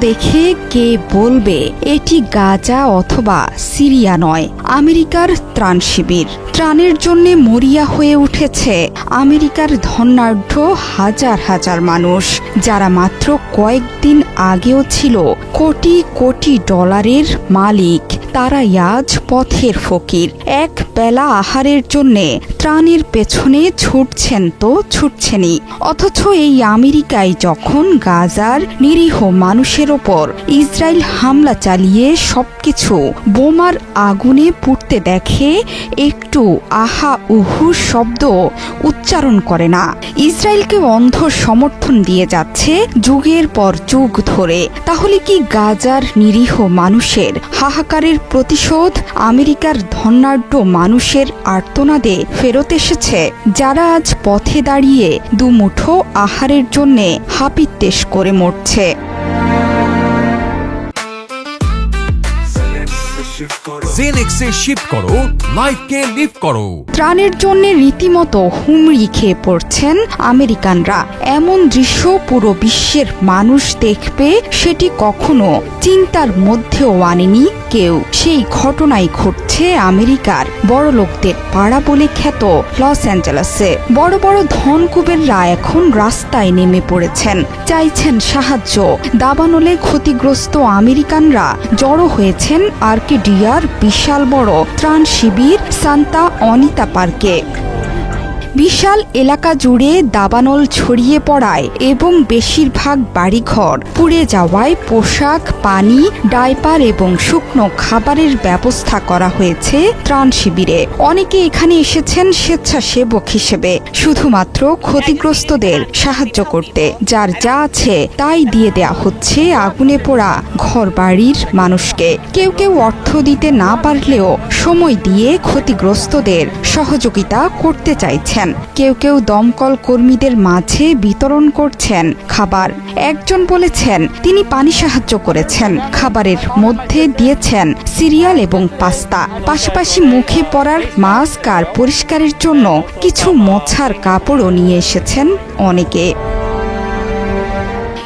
দেখে কে বলবে, এটি গাজা অথবা সিরিয়া নয়, আমেরিকার ত্রাণ শিবির। ত্রাণের জন্য মরিয়া হয়ে উঠেছে আমেরিকার ধনাঢ্য হাজার হাজার মানুষ, যারা মাত্র কয়েকদিন আগেও ছিল কোটি কোটি ডলারের মালিক। তারা আজ পথের ফকির। এক বেলা আহারের জন্যে ত্রাণের পেছনে ছুটছেন তো ছুটছেনই অথচ এই আমেরিকায় যখন গাজার নিরীহ মানুষের ওপর ইসরায়েল হামলা চালিয়ে সবকিছু বোমার আগুনে পুড়তে দেখে একটু আহা উহু শব্দ উচ্চারণ করে না। ইসরায়েলকে অন্ধ সমর্থন দিয়ে যাচ্ছে যুগের পর যুগ ধরে। তাহলে কি গাজার নিরীহ মানুষের হাহাকারের প্রতিশোধ আমেরিকার ধনাঢ্য মানুষের আর্তনাদে ফেরত এসেছে। যারা আজ পথে দাঁড়িয়ে দুমুঠো আহারের জন্যে হাপিত্তেশ করে মরছে। জেনেক্সে শিফট করো লাইফকে লিভ করো। ত্রাণের জন্য রীতিমতো হুমড়ি খেয়ে পড়ছেন আমেরিকানরা। এমন দৃশ্য পুরো বিশ্বের মানুষ দেখবে সেটি কখনো চিন্তার মধ্যেও আনেনি কেউ। সেই ঘটনাই ঘটছে। আমেরিকার বড় লোকদের পাড়া বলে খ্যাত লস অ্যাঞ্জেলেসে। বড় বড় ধনকুবেররা এখন রাস্তায় নেমে পড়েছেন। চাইছেন সাহায্য। দাবানলে ক্ষতিগ্রস্ত আমেরিকানরা জড়ো হয়েছেন আর্কেডিয়ার বিশাল বড় ত্রাণ শিবির সান্তা অনিতা পার্কে। বিশাল এলাকা জুড়ে দাবানল ছড়িয়ে পড়ায় এবং বেশিরভাগ বাড়িঘর পুড়ে যাওয়ায় পোশাক, পানি, ডাইপার এবং শুকনো খাবারের ব্যবস্থা করা হয়েছে ত্রাণ শিবিরে। অনেকে এখানে এসেছেন স্বেচ্ছাসেবক হিসেবে, শুধুমাত্র ক্ষতিগ্রস্তদের সাহায্য করতে। যার যা আছে তাই দিয়ে দেয়া হচ্ছে আগুনে পোড়া ঘর বাড়ির মানুষকে। কেউ কেউ অর্থ দিতে না পারলেও সময় দিয়ে ক্ষতিগ্রস্তদের সহযোগিতা করতে চাইছেন। কেউ কেউ দমকল কর্মীদের মাঝে বিতরণ করছেন খাবার। একজন বলেছেন, তিনি পানি সাহায্য করেছেন, খাবারের মধ্যে দিয়েছেন সিরিয়াল এবং পাস্তা। পাশাপাশি মুখে পড়ার মাস্ক আর পরিষ্কারের জন্য কিছু মোছার কাপড়ও নিয়ে এসেছেন অনেকে।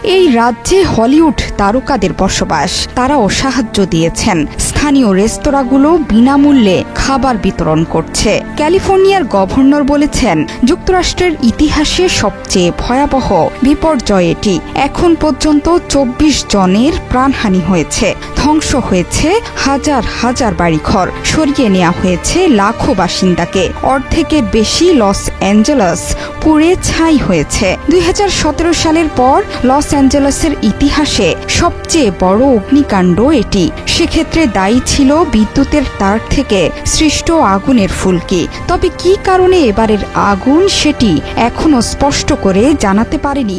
এই রাজ্যে হলিউড তারকাদের বসবাস। তারাও সাহায্য দিয়েছেন। স্থানীয় রেস্তোরাঁগুলো বিনামূল্যে খাবার বিতরণ করছে। ক্যালিফোর্নিয়ার গভর্নর বলেছেন, যুক্তরাষ্ট্রের ইতিহাসে সবচেয়ে ভয়াবহ বিপর্যয় এটি। এখন পর্যন্ত চব্বিশ জনের প্রাণহানি হয়েছে। ধ্বংস হয়েছে হাজার হাজার বাড়িঘর। সরিয়ে নেওয়া হয়েছে লাখো বাসিন্দাকে। অর্ধেকের বেশি লস অ্যাঞ্জেলস পুড়ে ছাই হয়েছে। দুই হাজার সতেরো সালের পর লস অ্যাঞ্জেলেসের ইতিহাসে সবচেয়ে বড় অগ্নিকাণ্ড এটি। সেক্ষেত্রে দায়ী ছিল বিদ্যুতের তার থেকে সৃষ্ট আগুনের ফুলকি। তবে কি কারণে এবারের আগুন সেটি এখনও স্পষ্ট করে জানাতে পারেনি